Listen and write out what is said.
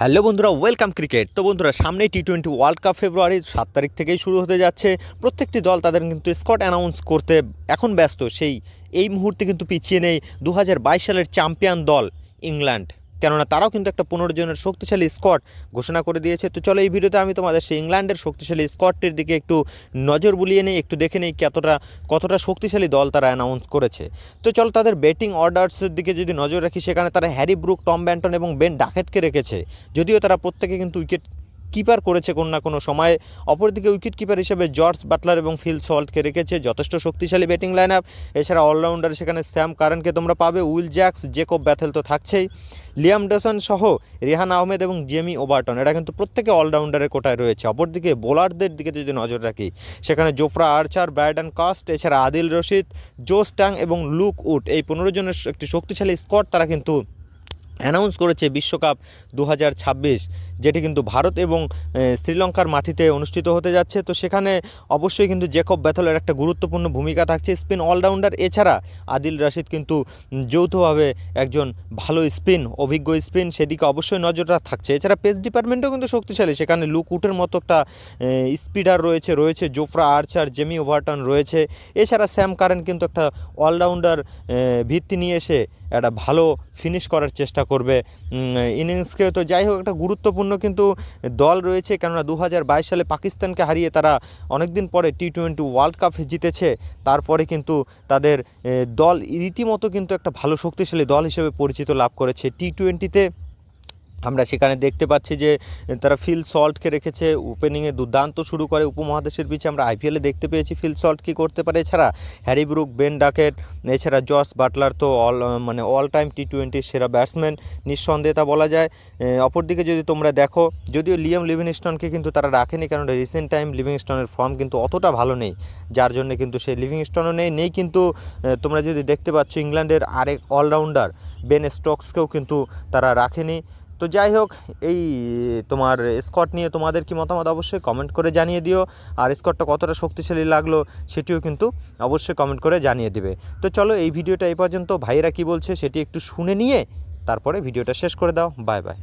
Hello বন্ধুরা, welcome cricket. তো বন্ধুরা, সামনেই টি টোয়েন্টি ওয়ার্ল্ড কাপ ফেব্রুয়ারি সাত তারিখ থেকেই শুরু হতে যাচ্ছে। প্রত্যেকটি দল তাদের কিন্তু স্কট অ্যানাউন্স করতে এখন ব্যস্ত। সেই এই মুহূর্তে কিন্তু পিছিয়ে নেই দু হাজার বাইশ সালের চ্যাম্পিয়ন দল ইংল্যান্ড। কেননা তারাও কিন্তু একটা পনেরো জনের শক্তিশালী স্কট ঘোষণা করে দিয়েছে। তো চলো এই ভিডিওতে আমি তোমাদের সেই ইংল্যান্ডের শক্তিশালী স্কটটির দিকে একটু নজর বুলিয়ে নিই, একটু দেখে নিই কতটা কতটা শক্তিশালী দল তারা অ্যানাউন্স করেছে। তো চলো তাদের ব্যাটিং অর্ডার্সের দিকে যদি নজর রাখি, সেখানে তারা হ্যারি ব্রুক, টম ব্যান্টন এবং বেন ডাকেটকে রেখেছে। যদিও তারা প্রত্যেকে কিন্তু উইকেট কিপার করেছে কোনো না কোনো সময়ে। অপরদিকে উইকেট কিপার হিসেবে জর্জ বাটলার এবং ফিল সল্টকে রেখেছে যথেষ্ট শক্তিশালী ব্যাটিং লাইন আপ এছাড়া অলরাউন্ডার সেখানে স্যাম কারেনকে তোমরা পাবে, উইল জ্যাক্স, জেকব ব্যাথেল তো থাকছেই। লিয়াম ডেসন সহ রেহান আহমেদ এবং জেমি ওবার্টন, এরা কিন্তু প্রত্যেকে অলরাউন্ডারের কোটায় রয়েছে। অপরদিকে বোলারদের দিকে যদি নজর রাখি, সেখানে জোফরা আর্চার, ব্রায়ডন কাস্ট, এছাড়া আদিল রশিদ, জোস ট্যাং এবং লুক উড এই পনেরো জনের একটি শক্তিশালী স্কোয়াড তারা কিন্তু অ্যানাউন্স করেছে বিশ্বকাপ দু হাজার ছাব্বিশ, যেটি কিন্তু ভারত এবং শ্রীলঙ্কার মাটিতে অনুষ্ঠিত হতে যাচ্ছে। তো সেখানে অবশ্যই কিন্তু জেকব ব্যাথলের একটা গুরুত্বপূর্ণ ভূমিকা থাকছে স্পিন অলরাউন্ডার। এছাড়া আদিল রাশিদ কিন্তু যৌথভাবে একজন ভালো স্পিন, অভিজ্ঞ স্পিন, সেদিকে অবশ্যই নজরটা থাকছে। এছাড়া পেস ডিপার্টমেন্টও কিন্তু শক্তিশালী। সেখানে লুক উটের মতো একটা স্পিডার রয়েছে রয়েছে জোফরা আর্চার, জেমি ওভারটন রয়েছে। এছাড়া স্যাম কারেন কিন্তু একটা অলরাউন্ডার ভিত্তি নিয়ে এসে একটা ভালো ফিনিশ করার চেষ্টা করবে। ইনিংসকে তো যাই হোক, একটা গুরুত্বপূর্ণ কিন্তু দল রয়েছে। কেননা দু হাজার বাইশ সালে পাকিস্তানকে হারিয়ে তারা অনেক দিন পরে টি টোয়েন্টি ওয়ার্ল্ড কাপ জিতেছে। তারপরে কিন্তু তাদের দল রীতিমতো কিন্তু একটা ভালো শক্তিশালী দল হিসেবে পরিচিত লাভ করেছে টি টোয়েন্টিতে আমরা সেখানে দেখতে পাচ্ছি যে, তারা ফিল সল্টকে রেখেছে। ওপেনিংয়ে দুর্দান্ত শুরু করে উপমহাদেশের পিছিয়ে আমরা আইপিএলে দেখতে পেয়েছি ফিল সল্ট কী করতে পারে। এছাড়া হ্যারি ব্রুক, বেন ডাকেট, এছাড়া জর্জ বাটলার তো অল মানে অল টাইম টি টোয়েন্টির সেরা ব্যাটসম্যান নিঃসন্দেহে তা বলা যায়। অপরদিকে যদি তোমরা দেখো, যদিও লিয়াম লিভিংস্টনকে কিন্তু তারা রাখেনি, কারণ রিসেন্ট টাইম লিভিংস্টনের ফর্ম কিন্তু অতটা ভালো নেই। যার জন্য কিন্তু সে লিভিংস্টনও নেই নেই কিন্তু তোমরা যদি দেখতে পাচ্ছ, ইংল্যান্ডের আরেক অলরাউন্ডার বেন স্টোকসকেও কিন্তু তারা রাখেনি। তো যাই হোক এই তোমার স্কট নিয়ে তোমাদের কি মতামত অবশ্যই কমেন্ট করে জানিয়ে দিও। আর স্কটটা কতটা শক্তিশালী লাগল সেটিও কিন্তু অবশ্যই কমেন্ট করে জানিয়ে দিবে। তো চলো এই ভিডিওটা এই পর্যন্ত। ভাইয়েরা কি বলছে সেটি একটু শুনে নিয়ে তারপরে ভিডিওটা শেষ করে দাও। Bye bye